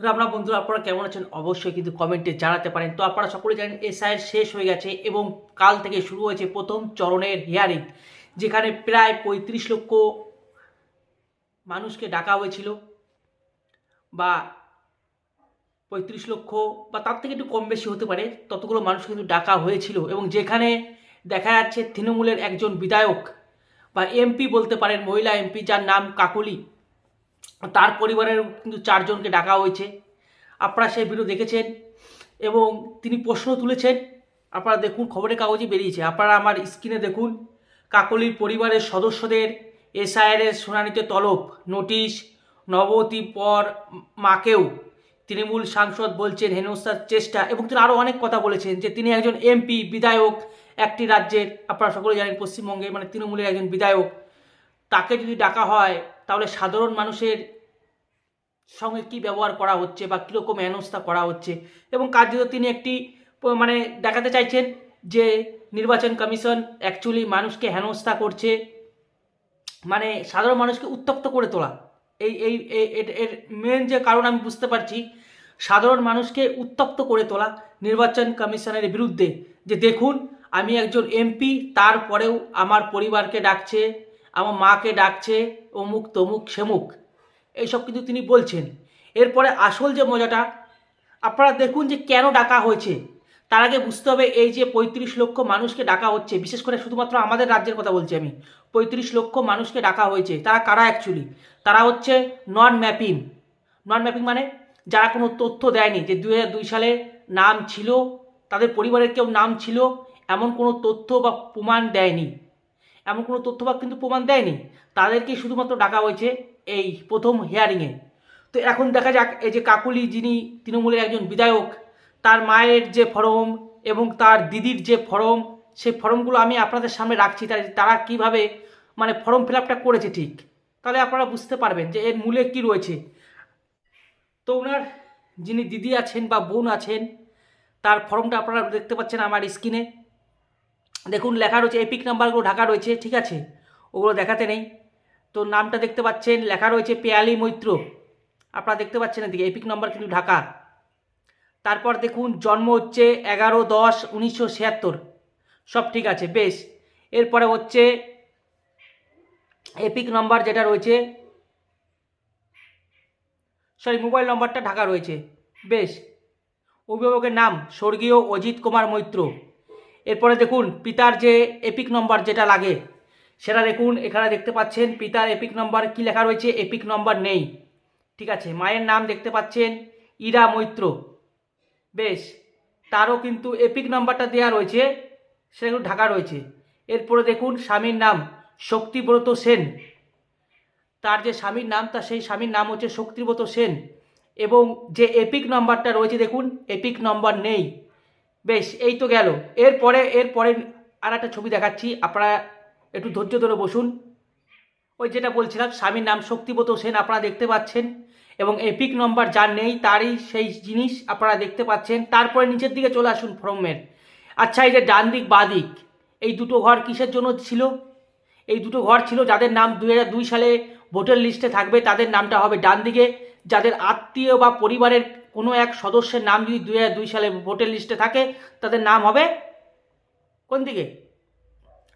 রামরা বন্ধুরা, আপনারা কেমন আছেন? অবশ্যই কিন্তু কমেন্টে জানাতে পারেন। তো আপনারা সকলে জানেন এসআইয়ের শেষ হয়ে গেছে এবং কাল থেকে শুরু হয়েছে প্রথম চরণের হিয়ারিং যেখানে প্রায় পঁয়ত্রিশ লক্ষ মানুষকে ডাকা হয়েছিল বা পঁয়ত্রিশ লক্ষ বা তার থেকে একটু কম বেশি হতে পারে, ততগুলো মানুষ কিন্তু ডাকা হয়েছিল এবং যেখানে দেখা যাচ্ছে তৃণমূলের একজন বিধায়ক বা এমপি বলতে পারেন, মহিলা এমপি যার নাম কাকলি তার পরিবারের কিন্তু চারজনকে ডাকা হয়েছে। আপনারা সেই ভিডিও দেখেছেন এবং তিনি প্রশ্ন তুলেছেন, আপনারা দেখুন খবরের কাগজে বেরিয়েছে। আপনারা আমার স্ক্রিনে দেখুন, কাকলির পরিবারের সদস্যদের এসআইআরের শুনানিতে তলব নোটিশ নবতী পর মাকেও তৃণমূল সাংসদ বলছেন হেনস্থার চেষ্টা এবং তিনি আরও অনেক কথা বলেছেন যে তিনি একজন এমপি, বিধায়ক, একটি রাজ্যের, আপনারা সকলে জানেন পশ্চিমবঙ্গে মানে তৃণমূলের একজন বিধায়ক, তাকে যদি ডাকা হয় তাহলে সাধারণ মানুষের সঙ্গে কি ব্যবহার করা হচ্ছে বা কীরকম হেনস্থা করা হচ্ছে? এবং কার্যত তিনি একটি মানে দেখাতে চাইছেন যে নির্বাচন কমিশন অ্যাকচুয়ালি মানুষকে হেনস্থা করছে মানে সাধারণ মানুষকে উত্তপ্ত করে তোলা। এই এই এর মেন যে কারণ আমি বুঝতে পারছি, সাধারণ মানুষকে উত্তপ্ত করে তোলা নির্বাচন কমিশনের বিরুদ্ধে। যে দেখুন, আমি একজন এমপি তারপরেও আমার পরিবারকে ডাকছে আমার মাকে ডাকছে, অমুক তমুক, সেমুক। এইসব কিন্তু তিনি বলছেন। এরপরে আসল যে মজাটা, আপনারা দেখুন যে কেন ডাকা হয়েছে। তার আগে বুঝতে হবে এই যে পঁয়ত্রিশ লক্ষ মানুষকে ডাকা হচ্ছে, বিশেষ করে শুধুমাত্র আমাদের রাজ্যের কথা বলছি আমি। পঁয়ত্রিশ লক্ষ মানুষকে ডাকা হয়েছে। তারা কারা অ্যাকচুয়ালি তারা হচ্ছে নন ম্যাপিং। নন ম্যাপিং মানে যারা কোনো তথ্য দেয়নি যে দুই দুই সালে নাম ছিল, তাদের পরিবারের কেউ নাম ছিল, এমন কোনো তথ্য বা প্রমাণ দেয়নি। এমন কোনো তথ্য বা কিন্তু প্রমাণ দেয়নি। তাদেরকে শুধুমাত্র ডাকা হয়েছে এই প্রথম হিয়ারিংয়ে তো এখন দেখা যাক, এই যে কাকুলি যিনি তৃণমূলের একজন বিধায়ক, তার মায়ের যে ফরম এবং তার দিদির যে ফরম, সেই ফর্মগুলো আমি আপনাদের সামনে রাখছি। তারা কীভাবে মানে ফর্ম ফিল করেছে ঠিক? তাহলে আপনারা বুঝতে পারবেন যে এর মূলে কি রয়েছে। তো ওনার যিনি দিদি আছেন বা বোন আছেন, তার ফর্মটা আপনারা দেখতে পাচ্ছেন আমার স্ক্রিনে। দেখুন, লেখা রয়েছে এপিক নাম্বারগুলো ঢাকা রয়েছে, ঠিক আছে? ওগুলো দেখাতে নেই। তো নামটা দেখতে পাচ্ছেন, লেখা রয়েছে পেয়ালি মৈত্র। আপনারা দেখতে পাচ্ছেন এদিকে এপিক নাম্বার কিন্তু ঢাকা। তারপর দেখুন, জন্ম হচ্ছে এগারো দশ উনিশশো ছিয়াত্তর। সব ঠিক আছে, বেশ। এরপরে হচ্ছে এপিক নাম্বার যেটা রয়েছে সরি মোবাইল নম্বরটা ঢাকা রয়েছে, বেশ। অভিভাবকের নাম, স্বর্গীয় অজিত কুমার মৈত্র। এরপরে দেখুন, পিতার যে এপিক নম্বর যেটা লাগে, সেটা দেখুন, এখানে দেখতে পাচ্ছেন, পিতার এপিক নম্বর কি লেখা রয়েছে? এপিক নম্বর নেই। ঠিক আছে, মায়ের নাম দেখতে পাচ্ছেন, ইরা মৈত্র। বেশ, তারও কিন্তু এপিক নাম্বারটা দেওয়া রয়েছে সেগুলো ঢাকা রয়েছে। এরপরে দেখুন, স্বামীর নাম, শক্তিব্রত সেন। তার যে স্বামীর নাম তার সেই স্বামীর নাম হচ্ছে শক্তিব্রত সেন। এবং যে এপিক নাম্বারটা রয়েছে, দেখুন এপিক নাম্বার নেই। বেশ, এই তো গেল। এরপরে এরপরে আর একটা ছবি দেখাচ্ছি। আপনারা একটু ধৈর্য ধরে বসুন। ওই যেটা বলছিলাম, স্বামীর নাম শক্তিব্রত সেন, আপনারা দেখতে পাচ্ছেন। এবং এপিক নম্বর যার নেই, তারই সেই জিনিস আপনারা দেখতে পাচ্ছেন। তারপরে নিচের দিকে চলে আসুন ফর্মের আচ্ছা এই যে ডান দিক বাঁ দিক এই দুটো ঘর কিসের জন্য ছিল? এই দুটো ঘর ছিল যাদের নাম দুই হাজার দুই সালে ভোটার লিস্টে থাকবে। তাদের নামটা হবে ডান দিকে যাদের আত্মীয় বা পরিবারের কোনো এক সদস্যের নাম যদি হাজার দুই সালে ভোটের লিস্টে থাকে, তাদের নাম হবে কোন দিকে?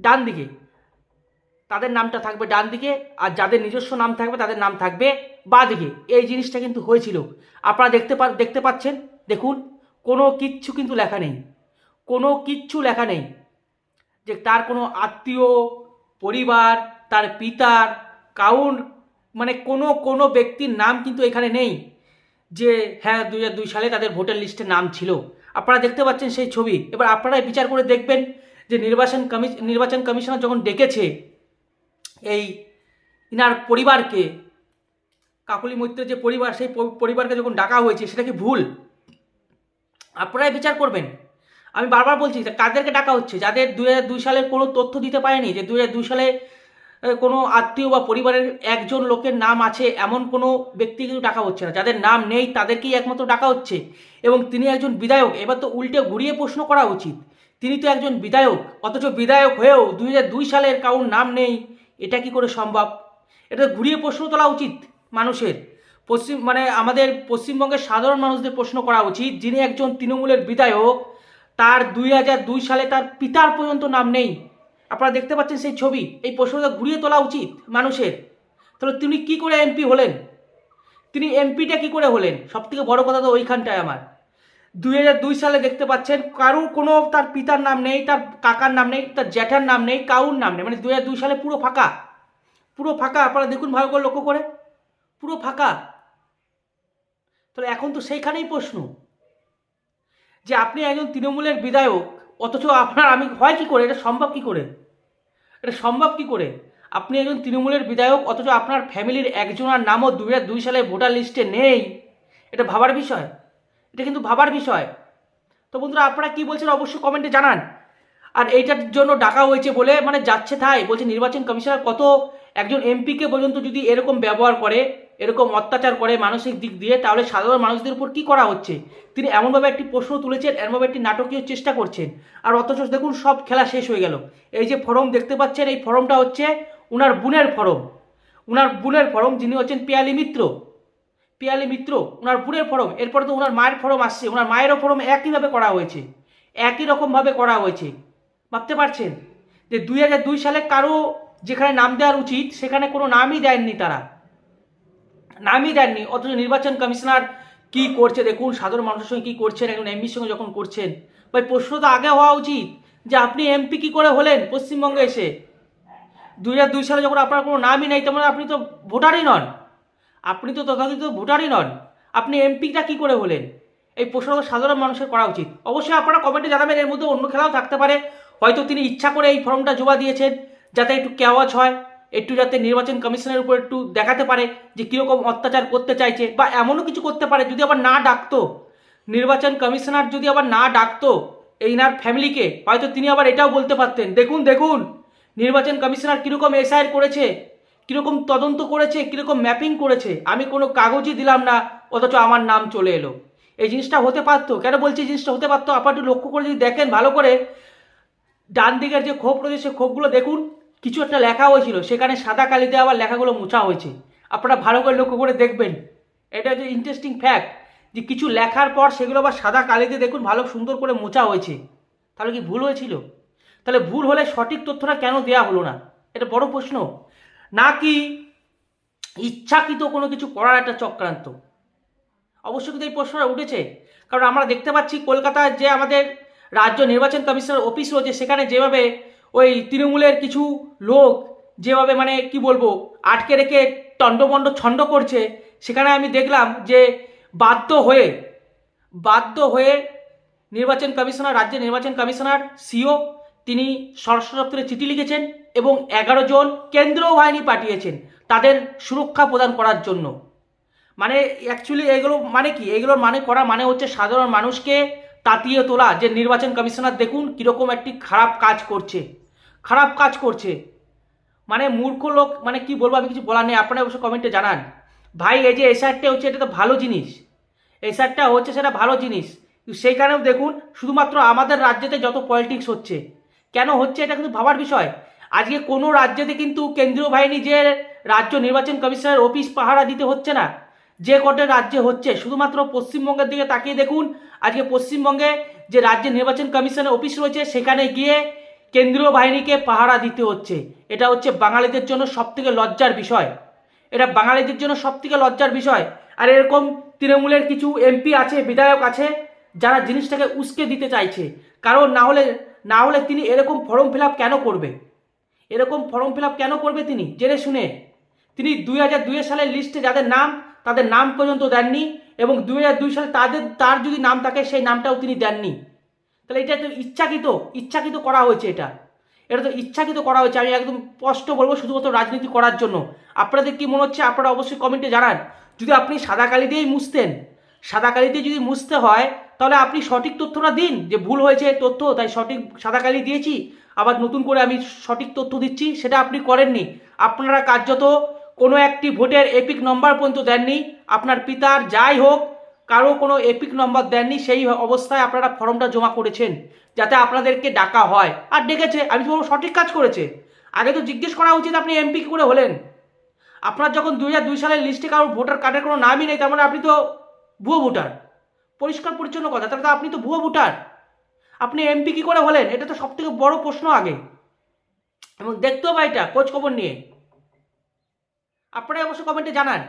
ডান দিকে। তাদের নামটা থাকবে ডান দিকে, আর যাদের নিজস্ব নাম থাকবে, তাদের নাম থাকবে বা দিকে। এই জিনিসটা কিন্তু হয়েছিল। আপনারা দেখতে পা দেখতে পাচ্ছেন? দেখুন, কোনো কিচ্ছু কিন্তু লেখা নেই। কোনো কিচ্ছু লেখা নেই। যে তার কোনো আত্মীয়, পরিবার, তার পিতার কাউন মানে কোনো কোনো ব্যক্তির নাম কিন্তু এখানে নেই। যে হ্যাঁ দুই দুই সালে তাদের ভোটার লিস্টে নাম ছিল। আপনারা দেখতে পাচ্ছেন সেই ছবি। এবার আপনারাই বিচার করে দেখবেন যে নির্বাচন কমি নির্বাচন কমিশনার যখন ডেকেছে এই ইনার পরিবারকে, কাকুলি মৈত্রের যে পরিবার, সেই পরিবারকে যখন ডাকা হয়েছে, সেটা কি ভুল? আপনারাই বিচার করবেন। আমি বারবার বলছি, কাদেরকে ডাকা হচ্ছে? যাদের দুই সালের কোনো তথ্য দিতে পারেনি, যে দুই হাজার দুই সালে কোনো আত্মীয় বা পরিবারের একজন লোকের নাম আছে, এমন কোনো ব্যক্তি কিন্তু ডাকা হচ্ছে না। যাদের নাম নেই, তাদেরকেই একমাত্র ডাকা হচ্ছে। এবং তিনি একজন বিধায়ক। এবার তো উল্টে ঘুরিয়ে প্রশ্ন করা উচিত। তিনি তো একজন বিধায়ক, অথচ বিধায়ক হয়েও দুই হাজার দুই সালের কারোর নাম নেই। এটা কি করে সম্ভব? এটা ঘুরিয়ে প্রশ্ন তোলা উচিত মানুষের। পশ্চিম মানে আমাদের পশ্চিমবঙ্গের সাধারণ মানুষদের প্রশ্ন করা উচিত। যিনি একজন তৃণমূলের বিধায়ক, তার দুই হাজার দুই সালে তার পিতার পর্যন্ত নাম নেই। আপনারা দেখতে পাচ্ছেন সেই ছবি, এই প্রশ্নটা ঘুরিয়ে তোলা উচিত মানুষের। তাহলে তিনি কি করে এমপি হলেন? তিনি এমপিটা কি করে হলেন? সব থেকে বড় কথা তো ওইখানটায় আমার। দুই হাজার দুই সালে দেখতে পাচ্ছেন কারুর কোনো তার পিতার নাম নেই, তার কাকার নাম নেই, তার জ্যাঠার নাম নেই কারুর নাম নেই। মানে দুই হাজার দুই সালে পুরো ফাঁকা। পুরো ফাঁকা, আপনারা দেখুন ভালো করে লক্ষ্য করে। পুরো ফাঁকা। তাহলে এখন তো সেইখানেই প্রশ্ন। যে আপনি একজন তৃণমূলের বিধায়ক, অথচ আপনার আমি হয় কি করে? এটা সম্ভব কি করে? এটা সম্ভব কি করে? আপনি একজন তৃণমূলের বিধায়ক, অথচ আপনার ফ্যামিলির একজনের নামও দু দুই সালে ভোটার লিস্টে নেই। এটা ভাবার বিষয়। এটা কিন্তু ভাবার বিষয়। তো বন্ধুরা, আপনারা কি বলছেন অবশ্যই কমেন্টে জানান। আর এইটার জন্য ডাকা হয়েছে বলে মানে যাচ্ছে তাই। বলছে নির্বাচন কমিশনার কত একজন এমপিকে পর্যন্ত যদি এরকম ব্যবহার করে এরকম অত্যাচার করে মানসিক দিক দিয়ে, তাহলে সাধারণ মানুষদের উপর কি করা হচ্ছে? তিনি এমনভাবে একটি প্রশ্ন তুলেছেন, এমনভাবে একটি নাটকীয় চেষ্টা করছেন। আর অথচ দেখুন, সব খেলা শেষ হয়ে গেল। এই যে ফরম দেখতে পাচ্ছেন, এই ফরমটা হচ্ছে উনার বোনের ফরম। উনার বোনের ফরম, যিনি হচ্ছেন পিয়ালি মিত্র। পিয়ালি মিত্র ওনার বোনের ফরম। এরপরে তো ওনার মায়ের ফরম আসছে। ওনার মায়েরও ফরম একইভাবে করা হয়েছে। একই রকমভাবে করা হয়েছে। ভাবতে পারছেন? যে দুই হাজার দুই সালে কারও যেখানে নাম দেওয়ার উচিত, সেখানে কোনো নামই দেননি তারা। নামই দেননি। অথচ নির্বাচন কমিশনার কি করছে? দেখুন, সাধারণ মানুষের সঙ্গে কী করছেন? একজন এমপির সঙ্গে যখন করছেন। ভাই, প্রশ্ন তো আগে হওয়া উচিত যে আপনি এমপি কি করে হলেন পশ্চিমবঙ্গে এসে? দুই হাজার দুই সালে যখন আপনার কোনো নামই নেই তেমন আপনি তো ভোটারই নন। আপনি তো তথাকথিত ভোটারই নন। আপনি এমপিটা কি করে হলেন? এই প্রশ্নটা সাধারণ মানুষের করা উচিত। অবশ্যই আপনারা কমেন্টে জানাবেন, এর মধ্যে অন্য খেলাও থাকতে পারে। হয়তো তিনি ইচ্ছা করে এই ফর্মটা জমা দিয়েছেন, যাতে একটু কেওয়াজ হয়। একটু যাতে নির্বাচন কমিশনের উপর একটু দেখাতে পারে যে কীরকম অত্যাচার করতে চাইছে বা এমনও কিছু করতে পারে যদি আবার না ডাকতো। নির্বাচন কমিশনার যদি আবার না ডাকতো এই নার ফ্যামিলিকে, হয়তো তিনি আবার এটাও বলতে পারতেন, দেখুন দেখুন, নির্বাচন কমিশনার কীরকম এসআইআর করেছে, কীরকম তদন্ত করেছে, কীরকম ম্যাপিং করেছে, আমি কোনো কাগজই দিলাম না, অথচ আমার নাম চলে এলো। এই জিনিসটা হতে পারতো। কেন বলছি জিনিসটা হতে পারতো? আপনার একটু লক্ষ্য করে যদি দেখেন ভালো করে ডান দিকের যে ক্ষোভ রয়েছে ক্ষোভগুলো দেখুন। কিছু একটা লেখা হয়েছিল, সেখানে সাদা কালিতে আবার লেখাগুলো মোছা হয়েছে। আপনারা ভালো করে লক্ষ্য করে দেখবেন। এটা হচ্ছে ইন্টারেস্টিং ফ্যাক্ট যে কিছু লেখার পর সেগুলো আবার সাদা কালিতে দেখুন, ভালো সুন্দর করে মোছা হয়েছে। তাহলে কি ভুল হয়েছিল? তাহলে ভুল হলে সঠিক তথ্যটা কেন দেয়া হলো না? এটা বড় প্রশ্ন। নাকি ইচ্ছাকৃত কোনো কিছু করার একটা চক্রান্ত? অবশ্যই কিন্তু এই প্রশ্নটা উঠেছে, কারণ আমরা দেখতে পাচ্ছি কলকাতায় যে আমাদের রাজ্য নির্বাচন কমিশনের অফিস রয়েছে, সেখানে যেভাবে ওই তৃণমূলের কিছু লোক যেভাবে মানে কি বলব, আটকে রেখে টন্ডমণ্ড ছন্ড করছে, সেখানে আমি দেখলাম যে বাধ্য হয়ে বাধ্য হয়ে নির্বাচন কমিশনার রাজ্যের নির্বাচন কমিশনার, সিও, তিনি স্বরাষ্ট্র দপ্তরে চিঠি লিখেছেন এবং এগারো জন কেন্দ্রীয় বাহিনী পাঠিয়েছেন তাদের সুরক্ষা প্রদান করার জন্য। মানে অ্যাকচুয়ালি এগুলো মানে কি? এগুলোর মানে করা মানে হচ্ছে সাধারণ মানুষকে তাতিয়ে তোলা যে নির্বাচন কমিশনার, দেখুন কীরকম একটি খারাপ কাজ করছে। খারাপ কাজ করছে। মানে মূর্খ লোক মানে কি বলব আমি কিছু বলার নেই আপনারা অবশ্য কমেন্টে জানান। ভাই, এই যে এসআরটা হচ্ছে, এটা তো ভালো জিনিস। এসআরটা হচ্ছে, সেটা ভালো জিনিস। কিন্তু কারণেও দেখুন, শুধুমাত্র আমাদের রাজ্যেতে যত পলিটিক্স হচ্ছে। কেন হচ্ছে, এটা কিন্তু ভাবার বিষয়। আজকে কোনো রাজ্যেতে কিন্তু কেন্দ্রীয় বাহিনী যে রাজ্য নির্বাচন কমিশনের অফিস পাহারা দিতে হচ্ছে না। যে কটে রাজ্যে হচ্ছে, শুধুমাত্র পশ্চিমবঙ্গের দিকে তাকিয়ে দেখুন। আজকে পশ্চিমবঙ্গে যে রাজ্যের নির্বাচন কমিশনের অফিস রয়েছে, সেখানে গিয়ে কেন্দ্রীয় বাহিনীকে পাহারা দিতে হচ্ছে। এটা হচ্ছে বাঙালিদের জন্য সবথেকে লজ্জার বিষয়। এটা বাঙালিদের জন্য সবথেকে লজ্জার বিষয়। আর এরকম তৃণমূলের কিছু এমপি আছে, বিধায়ক আছে, যারা জিনিসটাকে উস্কে দিতে চাইছে। কারণ না হলে না হলে তিনি এরকম ফর্ম ফিল কেন করবে? এরকম ফর্ম ফিল কেন করবে তিনি? জেনে শুনে। তিনি দুই হাজার দুই সালের লিস্টে যাদের নাম তাদের নাম পর্যন্ত দেননি এবং হাজার দুই সালে তাদের, তার যদি নাম থাকে, সেই নামটাও তিনি দেননি। তাহলে এটা তো ইচ্ছাকৃত ইচ্ছাকৃত করা হয়েছে এটা। এটা তো ইচ্ছাকৃত করা হয়েছে। আমি একদম স্পষ্ট বলব শুধুমাত্র রাজনীতি করার জন্য। আপনাদের কি মনে হচ্ছে? আপনারা অবশ্যই কমেন্টে জানান। যদি আপনি সাদা কালি দিয়েই মুছতেন, সাদা কালি দিয়ে যদি মুছতে হয়, তাহলে আপনি সঠিক তথ্যটা দিন যে ভুল হয়েছে তথ্য, তাই সঠিক সাদা কালি দিয়েছি। আবার নতুন করে আমি সঠিক তথ্য দিচ্ছি, সেটা আপনি করেননি। আপনারা কার্যত কোনো একটি ভোটের এপিক নম্বর পর্যন্ত দেননি। আপনার পিতার যাই হোক, কারও কোনো এপিক নম্বর দেননি, সেই অবস্থায় আপনারা ফর্মটা জমা করেছেন, যাতে আপনাদেরকে ডাকা হয়। আর ডেকেছে, আমি বলব সঠিক কাজ করেছে। আগে তো জিজ্ঞেস করা উচিত আপনি এমপি করে হলেন। আপনার যখন দুই হাজার দুই সালের লিস্টে কারোর ভোটার কার্ডের কোনো নামই নেই, তার মানে আপনি তো ভুয়ো ভোটার। পরিষ্কার পরিচ্ছন্ন কথা, তাহলে তো আপনি তো ভুয়ো ভোটার। আপনি এমপি কী করে হলেন? এটা তো সব থেকে বড় প্রশ্ন আগে। এবং দেখতে হবে এটা, খোঁজ খবর নিয়ে। আপনারাই অবশ্য কমেন্টে জানান।